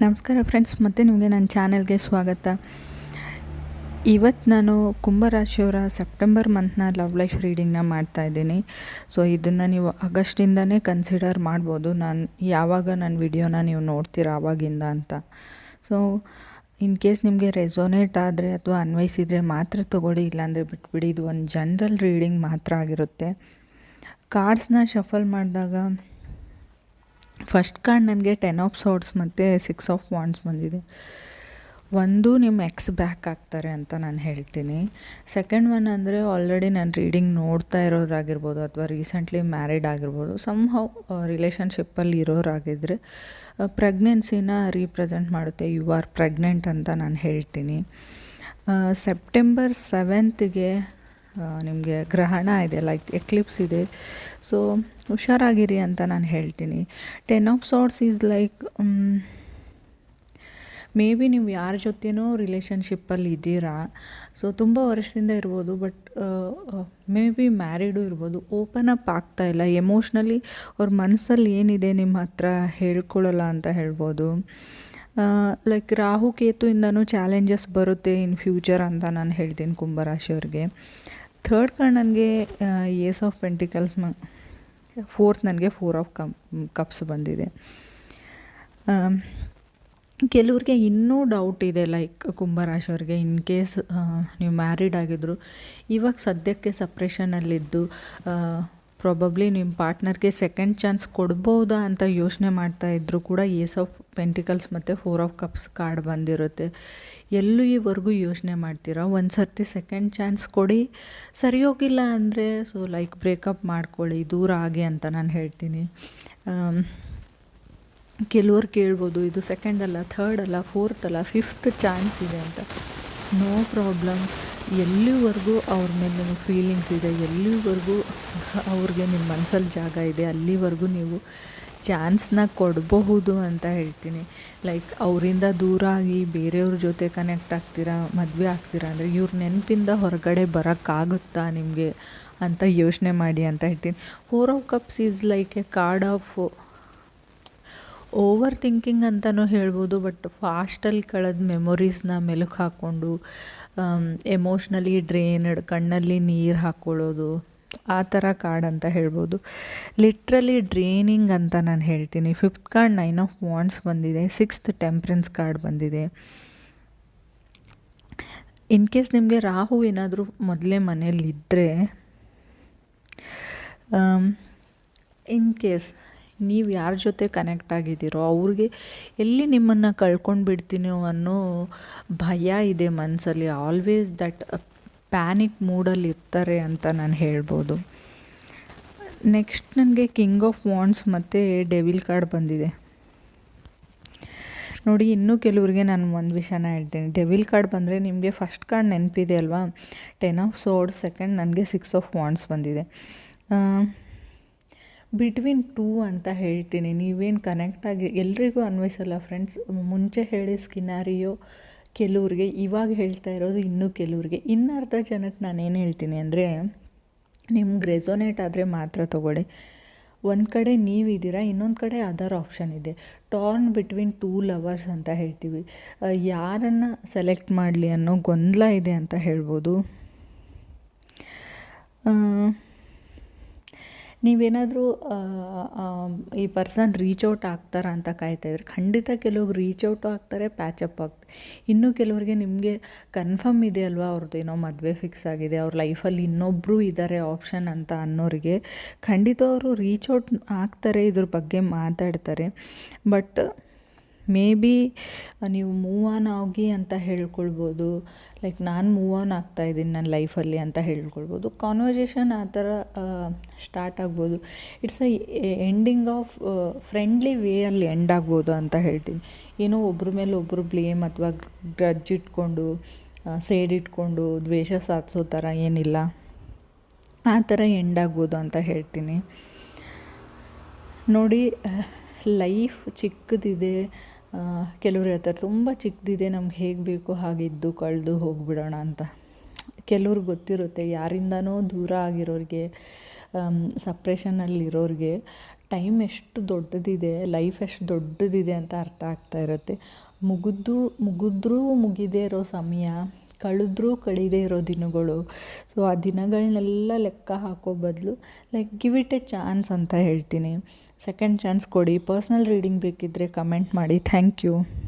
ನಮಸ್ಕಾರ ಫ್ರೆಂಡ್ಸ್, ಮತ್ತೆ ನಿಮಗೆ ನನ್ನ ಚಾನೆಲ್ಗೆ ಸ್ವಾಗತ. ಇವತ್ತು ನಾನು ಕುಂಭರಾಶಿಯವರ ಸೆಪ್ಟೆಂಬರ್ ಮಂತ್ನ ಲವ್ ಲೈಫ್ ರೀಡಿಂಗ್ನ ಮಾಡ್ತಾ ಇದ್ದೀನಿ. ಸೊ, ಇದನ್ನು ನೀವು ಆಗಸ್ಟಿಂದನೇ ಕನ್ಸಿಡರ್ ಮಾಡ್ಬೋದು. ನಾನು ಯಾವಾಗ ನನ್ನ ವಿಡಿಯೋನ ನೀವು ನೋಡ್ತೀರ ಆವಾಗಿಂದ ಅಂತ. ಸೊ, ಇನ್ ಕೇಸ್ ನಿಮಗೆ ರೆಸೋನೇಟ್ ಆದರೆ ಅಥವಾ ಅನ್ವಯಿಸಿದರೆ ಮಾತ್ರ ತೊಗೊಳ್ಳಿ, ಇಲ್ಲಾಂದರೆ ಬಿಟ್ಬಿಡಿ. ಇದು ಒಂದು ಜನ್ರಲ್ ರೀಡಿಂಗ್ ಮಾತ್ರ ಆಗಿರುತ್ತೆ. ಕಾರ್ಡ್ಸ್ನ ಶಫಲ್ ಮಾಡಿದಾಗ ಫಸ್ಟ್ ಕಾರ್ಡ್ ನನಗೆ ಟೆನ್ ಆಫ್ ಸೋರ್ಡ್ಸ್ ಮತ್ತು ಸಿಕ್ಸ್ ಆಫ್ ವಾಂಡ್ಸ್ ಬಂದಿದೆ. ಒಂದು ನಿಮ್ಮ ಎಕ್ಸ್ ಬ್ಯಾಕ್ ಆಗ್ತಾರೆ ಅಂತ ನಾನು ಹೇಳ್ತೀನಿ. ಸೆಕೆಂಡ್ ಒನ್ ಅಂದರೆ ಆಲ್ರೆಡಿ ನಾನು ರೀಡಿಂಗ್ ನೋಡ್ತಾ ಇರೋರಾಗಿರ್ಬೋದು ಅಥವಾ ರೀಸೆಂಟ್ಲಿ ಮ್ಯಾರಿಡ್ ಆಗಿರ್ಬೋದು ಸಮ್ ಹೌ ರಿಲೇಷನ್ಶಿಪ್ಪಲ್ಲಿ ಇರೋರಾಗಿದ್ದರೆ ಪ್ರೆಗ್ನೆನ್ಸಿನ ರೀಪ್ರೆಸೆಂಟ್ ಮಾಡುತ್ತೆ. ಯು ಆರ್ ಪ್ರೆಗ್ನೆಂಟ್ ಅಂತ ನಾನು ಹೇಳ್ತೀನಿ. ಸೆಪ್ಟೆಂಬರ್ ಸೆವೆಂತ್ಗೆ ನಿಮಗೆ ಗ್ರಹಣ ಇದೆ ಲೈಕ್ ಎಕ್ಲಿಪ್ಸ್ ಇದೆ. ಸೊ ಹುಷಾರಾಗಿರಿ ಅಂತ ನಾನು ಹೇಳ್ತೀನಿ. Ten of swords is like maybe ನೀವು ಯಾರ ಜೊತೆನೂ ರಿಲೇಷನ್ಶಿಪ್ಪಲ್ಲಿ ಇದ್ದೀರಾ. ಸೊ ತುಂಬ ವರ್ಷದಿಂದ ಇರ್ಬೋದು ಬಟ್ ಮೇ ಬಿ ಮ್ಯಾರಿಡು ಇರ್ಬೋದು. ಓಪನ್ ಅಪ್ ಆಗ್ತಾ ಇಲ್ಲ. ಎಮೋಷ್ನಲಿ ಅವ್ರ ಮನಸ್ಸಲ್ಲಿ ಏನಿದೆ ನಿಮ್ಮ ಹತ್ರ ಹೇಳ್ಕೊಳ್ಳಲ್ಲ ಅಂತ ಹೇಳ್ಬೋದು. ಲೈಕ್ ರಾಹು ಕೇತುಯಿಂದನೂ ಚಾಲೆಂಜಸ್ ಬರುತ್ತೆ ಇನ್ ಫ್ಯೂಚರ್ ಅಂತ ನಾನು ಹೇಳ್ತೀನಿ ಕುಂಭರಾಶಿಯವ್ರಿಗೆ ಥರ್ಡ್ ಕಾರ್ಡ್ ನನಗೆ ಏಸ್ ಆಫ್ ಪೆಂಟಿಕಲ್ಸ್ನ ಫೋರ್ತ್ ನನಗೆ ಫೋರ್ ಆಫ್ ಕಪ್ ಕಪ್ಸ್ ಬಂದಿದೆ. ಕೆಲವ್ರಿಗೆ ಇನ್ನೂ ಡೌಟ್ ಇದೆ ಲೈಕ್ ಕುಂಭರಾಶಿಯವ್ರಿಗೆ ಇನ್ ಕೇಸ್ ನೀವು ಮ್ಯಾರಿಡ್ ಆಗಿದ್ರು. ಇವಾಗ ಸದ್ಯಕ್ಕೆ ಸಪ್ರೇಷನಲ್ಲಿದ್ದು ಪ್ರಾಬಬ್ಲಿ ನಿಮ್ಮ ಪಾರ್ಟ್ನರ್ಗೆ ಸೆಕೆಂಡ್ ಚಾನ್ಸ್ ಕೊಡ್ಬೋದಾ ಅಂತ ಯೋಚನೆ ಮಾಡ್ತಾ ಇದ್ದರೂ ಕೂಡ ಏಸ್ ಆಫ್ ಪೆಂಟಿಕಲ್ಸ್ ಮತ್ತು ಫೋರ್ ಆಫ್ ಕಪ್ಸ್ ಕಾರ್ಡ್ ಬಂದಿರುತ್ತೆ. ಎಲ್ಲೂ ಈವರೆಗೂ ಯೋಚನೆ ಮಾಡ್ತೀರಾ? ಒಂದು ಸರ್ತಿ ಸೆಕೆಂಡ್ ಚಾನ್ಸ್ ಕೊಡಿ. ಸರಿ ಹೋಗಿಲ್ಲ ಅಂದರೆ ಸೊ ಲೈಕ್ ಬ್ರೇಕಪ್ ಮಾಡ್ಕೊಳ್ಳಿ, ದೂರ ಆಗಿ ಅಂತ ನಾನು ಹೇಳ್ತೀನಿ. ಕೆಲವರು ಕೇಳ್ಬೋದು, ಇದು ಸೆಕೆಂಡ್ ಅಲ್ಲ ಥರ್ಡ್ ಅಲ್ಲ ಫೋರ್ತ್ ಅಲ್ಲ ಫಿಫ್ತ್ ಚಾನ್ಸ್ ಇದೆ ಅಂತ. ನೋ ಪ್ರಾಬ್ಲಮ್ ಎಲ್ಲಿವರೆಗೂ ಅವ್ರ ಮೇಲೆ ನಿಮಗೆ ಫೀಲಿಂಗ್ಸ್ ಇದೆ, ಎಲ್ಲಿವರೆಗೂ ಅವ್ರಿಗೆ ನಿಮ್ಮ ಮನಸ್ಸಲ್ಲಿ ಜಾಗ ಇದೆ, ಅಲ್ಲಿವರೆಗೂ ನೀವು ಚಾನ್ಸ್ನ ಕೊಡಬಹುದು ಅಂತ ಹೇಳ್ತೀನಿ. ಲೈಕ್ ಅವರಿಂದ ದೂರ ಆಗಿ ಬೇರೆಯವ್ರ ಜೊತೆ ಕನೆಕ್ಟ್ ಆಗ್ತೀರಾ, ಮದುವೆ ಆಗ್ತೀರಾ ಅಂದರೆ ಇವ್ರ ನೆನಪಿಂದ ಹೊರಗಡೆ ಬರೋಕ್ಕಾಗುತ್ತಾ ನಿಮಗೆ ಅಂತ ಯೋಚನೆ ಮಾಡಿ ಅಂತ ಹೇಳ್ತೀನಿ. Four of cups is like a card of overthinking ಅಂತಲೂ ಹೇಳ್ಬೋದು, ಬಟ್ ಫಾಸ್ಟಲ್ಲಿ ಕಳೆದ ಮೆಮೊರೀಸ್ನ ಮೆಲುಕು ಹಾಕ್ಕೊಂಡು ಎಮೋಷ್ನಲಿ ಡ್ರೈನ್ಡ್, ಕಣ್ಣಲ್ಲಿ ನೀರು ಹಾಕ್ಕೊಳ್ಳೋದು, ಆ ಥರ ಕಾರ್ಡ್ ಅಂತ ಹೇಳ್ಬೋದು. ಲಿಟ್ರಲಿ ಡ್ರೈನಿಂಗ್ ಅಂತ ನಾನು ಹೇಳ್ತೀನಿ. Fifth card nine of wands ಬಂದಿದೆ, ಸಿಕ್ಸ್ತ್ ಟೆಂಪ್ರೆನ್ಸ್ ಕಾರ್ಡ್ ಬಂದಿದೆ. ಇನ್ ಕೇಸ್ ನಿಮಗೆ ರಾಹು ಏನಾದರೂ ಮೊದಲೇ ಮನೇಲಿದ್ದರೆ ಇನ್ ಕೇಸ್ ನೀವು ಯಾರ ಜೊತೆ ಕನೆಕ್ಟ್ ಆಗಿದ್ದೀರೋ, ಅವ್ರಿಗೆ ಎಲ್ಲಿ ನಿಮ್ಮನ್ನು ಕಳ್ಕೊಂಡು ಬಿಡ್ತೀನೋ ಅನ್ನೋ ಭಯ ಇದೆ ಮನಸ್ಸಲ್ಲಿ ಆಲ್ವೇಸ್ ದಟ್ ಪ್ಯಾನಿಕ್ ಮೂಡಲ್ಲಿ ಇರ್ತಾರೆ ಅಂತ ನಾನು ಹೇಳ್ಬೋದು. ನೆಕ್ಸ್ಟ್ ನನಗೆ ಕಿಂಗ್ ಆಫ್ ವಾಂಡ್ಸ್ ಮತ್ತು ಡೆವಿಲ್ ಕಾರ್ಡ್ ಬಂದಿದೆ. ನೋಡಿ, ಇನ್ನೂ ಕೆಲವ್ರಿಗೆ ನಾನು ಒಂದು ವಿಷಯನ ಹೇಳ್ತೀನಿ. ಡೆವಿಲ್ ಕಾರ್ಡ್ ಬಂದರೆ ನಿಮಗೆ ಫಸ್ಟ್ ಕಾರ್ಡ್ ನೆನಪಿದೆ ಅಲ್ವಾ? ಟೆನ್ ಆಫ್ ಸೋಡ್ ಸೆಕೆಂಡ್ ನನಗೆ ಸಿಕ್ಸ್ ಆಫ್ ವಾಂಡ್ಸ್ ಬಂದಿದೆ. ಬಿಟ್ವೀನ್ ಟೂ ಅಂತ ಹೇಳ್ತೀನಿ. ನೀವೇನು ಕನೆಕ್ಟ್ ಆಗಿ, ಎಲ್ರಿಗೂ ಅನ್ವಯಿಸಲ್ಲ ಫ್ರೆಂಡ್ಸ್ ಮುಂಚೆ ಹೇಳಿ ಸ್ಕಿನಾರಿಯೋ ಕೆಲವ್ರಿಗೆ, ಇವಾಗ ಹೇಳ್ತಾ ಇರೋದು ಇನ್ನೂ ಕೆಲವ್ರಿಗೆ. ಇನ್ನು ಅರ್ಧ ಜನಕ್ಕೆ ನಾನೇನು ಹೇಳ್ತೀನಿ ಅಂದರೆ, ನಿಮ್ಗೆ ರೆಸೊನೇಟ್ ಆದರೆ ಮಾತ್ರ ತೊಗೊಳ್ಳಿ. ಒಂದು ಕಡೆ ನೀವಿದ್ದೀರಾ, ಇನ್ನೊಂದು ಕಡೆ ಅದರ್ ಆಪ್ಷನ್ ಇದೆ. ಟಾರ್ನ್ ಬಿಟ್ವೀನ್ ಟೂ ಲವರ್ಸ್ ಅಂತ ಹೇಳ್ತೀವಿ. ಯಾರನ್ನು ಸೆಲೆಕ್ಟ್ ಮಾಡಲಿ ಅನ್ನೋ ಗೊಂದಲ ಇದೆ ಅಂತ ಹೇಳ್ಬೋದು. ನೀವೇನಾದರೂ ಈ ಪರ್ಸನ್ ರೀಚ್ ಔಟ್ ಆಗ್ತಾರಾ ಅಂತ ಕಾಯ್ತಾ ಇದ್ರೆ, ಖಂಡಿತ ಕೆಲವ್ರು ರೀಚ್ ಔಟು ಆಗ್ತಾರೆ ಪ್ಯಾಚಪ್ ಆಗ್ತಾರೆ ಇನ್ನು ಕೆಲವರಿಗೆ ನಿಮಗೆ ಕನ್ಫರ್ಮ್ ಇದೆ ಅಲ್ವಾ ಅವ್ರದ್ದು ಏನೋ ಮದುವೆ ಫಿಕ್ಸ್ ಆಗಿದೆ, ಅವ್ರ ಲೈಫಲ್ಲಿ ಇನ್ನೊಬ್ಬರು ಇದ್ದಾರೆ ಆಪ್ಷನ್ ಅಂತ ಅನ್ನೋರಿಗೆ, ಖಂಡಿತ ಅವರು ರೀಚ್ ಔಟ್ ಆಗ್ತಾರೆ ಇದ್ರ ಬಗ್ಗೆ ಮಾತಾಡ್ತಾರೆ. ಬಟ್ ಮೇ ಬಿ ನೀವು ಮೂವ್ ಆನ್ ಆಗಿ ಅಂತ ಹೇಳ್ಕೊಳ್ಬೋದು. ಲೈಕ್ ನಾನು ಮೂವ್ ಆನ್ ಆಗ್ತಾ ಇದ್ದೀನಿ ನನ್ನ ಲೈಫಲ್ಲಿ ಅಂತ ಹೇಳ್ಕೊಳ್ಬೋದು. ಕಾನ್ವರ್ಸೇಷನ್ ಆ ಥರ ಸ್ಟಾರ್ಟ್ ಆಗ್ಬೋದು. It's a ending of friendly ವೇಯಲ್ಲಿ end ಆಗ್ಬೋದು ಅಂತ ಹೇಳ್ತೀನಿ. ಏನೋ ಒಬ್ಬರ ಮೇಲೆ ಒಬ್ಬರು ಬ್ಲೇಮ್ ಅಥವಾ ಗ್ರಜ್ ಇಟ್ಕೊಂಡು ಸೇಡ್ ಇಟ್ಕೊಂಡು, ದ್ವೇಷ ಸಾಧಿಸೋ ಥರ ಏನಿಲ್ಲ, ಆ ಥರ ಎಂಡ್ ಆಗ್ಬೋದು ಅಂತ ಹೇಳ್ತೀನಿ. ನೋಡಿ ಲೈಫ್ ಚಿಕ್ಕದಿದೆ. ಕೆಲವ್ರು ಹೇಳ್ತಾರೆ, ತುಂಬ ಚಿಕ್ಕದಿದೆ, ನಮ್ಗೆ ಹೇಗೆ ಬೇಕು ಹಾಗಿದ್ದು ಕಳೆದು ಹೋಗಿಬಿಡೋಣ ಅಂತ. ಕೆಲವ್ರು ಗೊತ್ತಿರುತ್ತೆ, ಯಾರಿಂದನೋ ದೂರ ಆಗಿರೋರಿಗೆ ಸಪ್ರೇಷನಲ್ಲಿರೋರಿಗೆ ಟೈಮ್ ಎಷ್ಟು ದೊಡ್ಡದಿದೆ ಲೈಫ್ ಎಷ್ಟು ದೊಡ್ಡದಿದೆ ಅಂತ ಅರ್ಥ ಆಗ್ತಾ ಇರುತ್ತೆ. ಮುಗಿದು ಮುಗಿದ್ರೂ ಮುಗಿದೇ ಇರೋ ಸಮಯ. ಕಳೆದ್ರೂ ಕಳೀದೇ ಇರೋ ದಿನಗಳು. ಸೊ ಆ ದಿನಗಳನ್ನೆಲ್ಲ ಲೆಕ್ಕ ಹಾಕೋ ಬದಲು like give it a chance ಅಂತ ಹೇಳ್ತೀನಿ. ಸೆಕೆಂಡ್ ಚಾನ್ಸ್ ಕೊಡಿ. ಪರ್ಸ್ನಲ್ ರೀಡಿಂಗ್ ಬೇಕಿದ್ದರೆ ಕಮೆಂಟ್ ಮಾಡಿ. Thank you